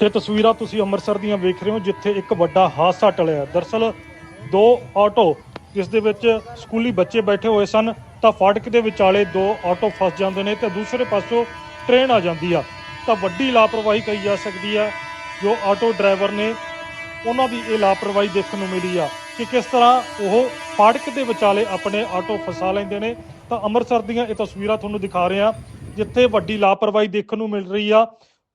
ਤੇ ਤਸਵੀਰਾਂ ਤੁਸੀਂ ਅੰਮ੍ਰਿਤਸਰ ਦੀਆਂ ਵੇਖ ਰਹੇ ਹੋ ਜਿੱਥੇ ਇੱਕ ਵੱਡਾ ਹਾਦਸਾ ਟਲਿਆ। ਦਰਸਲ ਦੋ ਆਟੋ ਜਿਸ ਦੇ ਵਿੱਚ ਸਕੂਲੀ ਬੱਚੇ ਬੈਠੇ ਹੋਏ ਸਨ, ਤਾਂ ਫਾਟਕ ਦੇ ਵਿਚਾਲੇ ਦੋ ਆਟੋ ਫਸ ਜਾਂਦੇ ਨੇ ਤੇ ਦੂਸਰੇ ਪਾਸੋਂ ਟ੍ਰੇਨ ਆ ਜਾਂਦੀ ਆ। ਤਾਂ ਵੱਡੀ ਲਾਪਰਵਾਹੀ ਕਹੀ ਜਾ ਸਕਦੀ ਆ, ਜੋ ਆਟੋ ਡਰਾਈਵਰ ਨੇ ਉਹਨਾਂ ਦੀ ਇਹ ਲਾਪਰਵਾਹੀ ਦੇਖਣ ਨੂੰ ਮਿਲੀ ਆ ਕਿ ਕਿਸ ਤਰ੍ਹਾਂ ਉਹ ਫਾਟਕ ਦੇ ਵਿਚਾਲੇ ਆਪਣੇ ਆਟੋ ਫਸਾ ਲੈਂਦੇ ਨੇ। ਤਾਂ ਅੰਮ੍ਰਿਤਸਰ ਦੀਆਂ ਇਹ ਤਸਵੀਰਾਂ ਤੁਹਾਨੂੰ ਦਿਖਾ ਰਹੇ ਆ ਜਿੱਥੇ ਵੱਡੀ ਲਾਪਰਵਾਹੀ ਦੇਖਣ ਨੂੰ ਮਿਲ ਰਹੀ ਆ।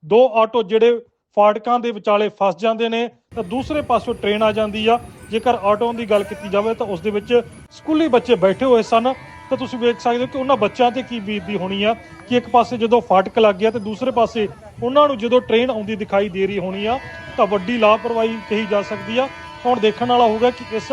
ਦੋ ਆਟੋ ਜਿਹੜੇ ਫਾਟਕਾਂ ਦੇ ਵਿਚਾਲੇ ਫਸ ਜਾਂਦੇ ਨੇ, ਤਾਂ ਦੂਸਰੇ ਪਾਸੋਂ ਟ੍ਰੇਨ ਆ ਜਾਂਦੀ ਆ। ਜੇਕਰ ਆਟੋ ਦੀ ਗੱਲ ਕੀਤੀ ਜਾਵੇ, ਤਾਂ ਉਸ ਦੇ ਵਿੱਚ ਸਕੂਲੀ ਬੱਚੇ ਬੈਠੇ ਹੋਏ ਸਨ। ਤਾਂ ਤੁਸੀਂ ਵੇਖ ਸਕਦੇ ਹੋ ਕਿ ਉਹਨਾਂ ਬੱਚਿਆਂ ਤੇ ਕੀ ਬੀਤਦੀ ਹੋਣੀ ਆ, ਕਿ ਇੱਕ ਪਾਸੇ ਜਦੋਂ ਫਾਟਕ ਲੱਗ ਗਿਆ, ਤੇ ਦੂਸਰੇ ਪਾਸੇ ਉਹਨਾਂ ਨੂੰ ਜਦੋਂ ਟ੍ਰੇਨ ਆਉਂਦੀ ਦਿਖਾਈ ਦੇ ਰਹੀ ਹੋਣੀ ਆ, ਤਾਂ ਵੱਡੀ ਲਾਪਰਵਾਹੀ ਕਹੀ ਜਾ ਸਕਦੀ ਆ। ਹੁਣ ਦੇਖਣ ਵਾਲਾ ਹੋਊਗਾ ਕਿ ਇਸ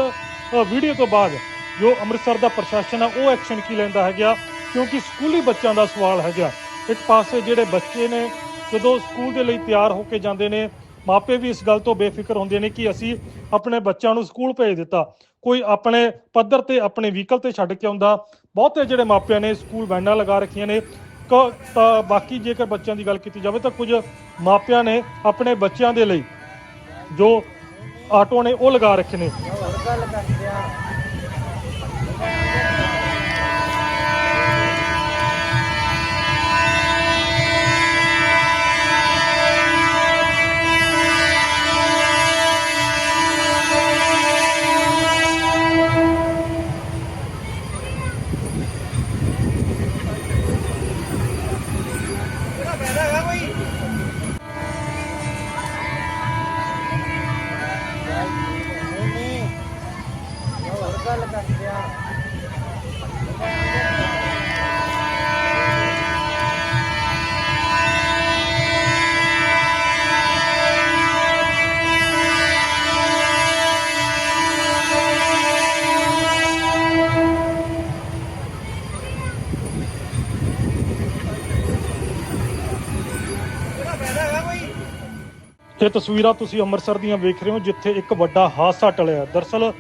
ਵੀਡੀਓ ਤੋਂ ਬਾਅਦ ਜੋ ਅੰਮ੍ਰਿਤਸਰ ਦਾ ਪ੍ਰਸ਼ਾਸਨ ਆ, ਉਹ ਐਕਸ਼ਨ ਕੀ ਲੈਂਦਾ ਹੈਗਾ, ਕਿਉਂਕਿ ਸਕੂਲੀ ਬੱਚਿਆਂ ਦਾ ਸਵਾਲ ਹੈਗਾ। ਇੱਕ ਪਾਸੇ ਜਿਹੜੇ ਬੱਚੇ ਨੇ ਜਦੋਂ ਸਕੂਲ ਦੇ ਲਈ ਤਿਆਰ ਹੋ ਕੇ ਜਾਂਦੇ ਨੇ, ਮਾਪੇ ਵੀ ਇਸ ਗੱਲ ਤੋਂ ਬੇਫਿਕਰ ਹੁੰਦੇ ਨੇ ਕਿ ਅਸੀਂ ਆਪਣੇ ਬੱਚਿਆਂ ਨੂੰ ਸਕੂਲ ਭੇਜ ਦਿੱਤਾ। ਕੋਈ ਆਪਣੇ ਪੱਧਰ ਤੇ ਆਪਣੇ ਵਹੀਕਲ ਤੇ ਛੱਡ ਕੇ ਆਉਂਦਾ। ਬਹੁਤੇ ਜਿਹੜੇ ਮਾਪਿਆਂ ਨੇ ਸਕੂਲ ਵੈਨਾਂ ਲਗਾ ਰੱਖੀਆਂ ਨੇ। ਕ- ਤਾਂ ਬਾਕੀ ਜੇਕਰ ਬੱਚਿਆਂ ਦੀ ਗੱਲ ਕੀਤੀ ਜਾਵੇ ਤਾਂ ਕੁਝ ਮਾਪਿਆਂ ਨੇ ਆਪਣੇ ਬੱਚਿਆਂ ਦੇ ਲਈ ਜੋ ਆਟੋ ਨੇ ਉਹ ਲਗਾ ਰੱਖੇ ਨੇ। ਇਹ ਤਸਵੀਰਾਂ ਤੁਸੀਂ ਅੰਮ੍ਰਿਤਸਰ ਦੀਆਂ ਵੇਖ ਰਹੇ ਹੋ, ਜਿੱਥੇ ਇੱਕ ਵੱਡਾ ਹਾਦਸਾ ਟਲਿਆ ਦਰਸਲ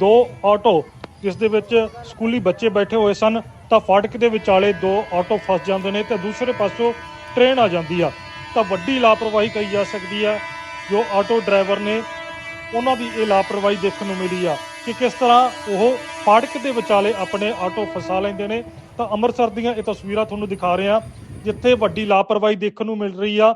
ਦੋ ਆਟੋ ਜਿਸ ਦੇ ਵਿੱਚ ਸਕੂਲੀ ਬੱਚੇ ਬੈਠੇ ਹੋਏ ਸਨ, ਤਾਂ ਫਾਟਕ ਦੇ ਵਿਚਾਲੇ ਦੋ ਆਟੋ ਫਸ ਜਾਂਦੇ ਨੇ ਤੇ ਦੂਸਰੇ ਪਾਸੋਂ ਟ੍ਰੇਨ ਆ ਜਾਂਦੀ ਆ। ਤਾਂ ਵੱਡੀ ਲਾਪਰਵਾਹੀ ਕਹੀ ਜਾ ਸਕਦੀ ਆ, ਜੋ ਆਟੋ ਡਰਾਈਵਰ ਨੇ ਉਹਨਾਂ ਦੀ ਇਹ ਲਾਪਰਵਾਹੀ ਦੇਖਣ ਨੂੰ ਮਿਲੀ ਆ ਕਿ ਕਿਸ ਤਰ੍ਹਾਂ ਉਹ ਫਾਟਕ ਦੇ ਵਿਚਾਲੇ ਆਪਣੇ ਆਟੋ ਫਸਾ ਲੈਂਦੇ ਨੇ। ਤਾਂ ਅੰਮ੍ਰਿਤਸਰ ਦੀਆਂ ਇਹ ਤਸਵੀਰਾਂ ਤੁਹਾਨੂੰ ਦਿਖਾ ਰਹੇ ਆ ਜਿੱਥੇ ਵੱਡੀ ਲਾਪਰਵਾਹੀ ਦੇਖਣ ਨੂੰ ਮਿਲ ਰਹੀ ਆ।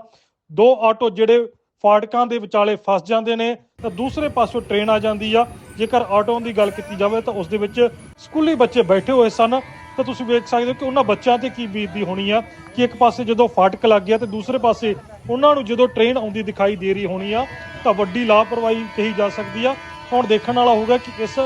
ਦੋ ਆਟੋ ਜਿਹੜੇ ਫਾਟਕਾਂ ਦੇ ਵਿਚਾਲੇ ਫਸ ਜਾਂਦੇ ਨੇ, ਤਾਂ ਦੂਸਰੇ ਪਾਸੋਂ ਟ੍ਰੇਨ ਆ ਜਾਂਦੀ ਆ। ਜੇਕਰ ਆਟੋ ਦੀ ਗੱਲ ਕੀਤੀ ਜਾਵੇ, ਤਾਂ ਉਸ ਦੇ ਵਿੱਚ ਸਕੂਲੀ ਬੱਚੇ ਬੈਠੇ ਹੋਏ ਸਨ। ਤਾਂ ਤੁਸੀਂ ਵੇਖ ਸਕਦੇ ਹੋ ਕਿ ਉਹਨਾਂ ਬੱਚਿਆਂ ਤੇ ਕੀ ਬੀਤਦੀ ਹੋਣੀ ਆ, ਕਿ ਇੱਕ ਪਾਸੇ ਜਦੋਂ ਫਾਟਕ ਲੱਗ ਗਿਆ, ਤੇ ਦੂਸਰੇ ਪਾਸੇ ਉਹਨਾਂ ਨੂੰ ਜਦੋਂ ਟ੍ਰੇਨ ਆਉਂਦੀ ਦਿਖਾਈ ਦੇ ਰਹੀ ਹੋਣੀ ਆ, ਤਾਂ ਵੱਡੀ ਲਾਪਰਵਾਹੀ ਕਹੀ ਜਾ ਸਕਦੀ ਆ। ਹੁਣ ਦੇਖਣ ਵਾਲਾ ਹੋਊਗਾ ਕਿ ਇਸ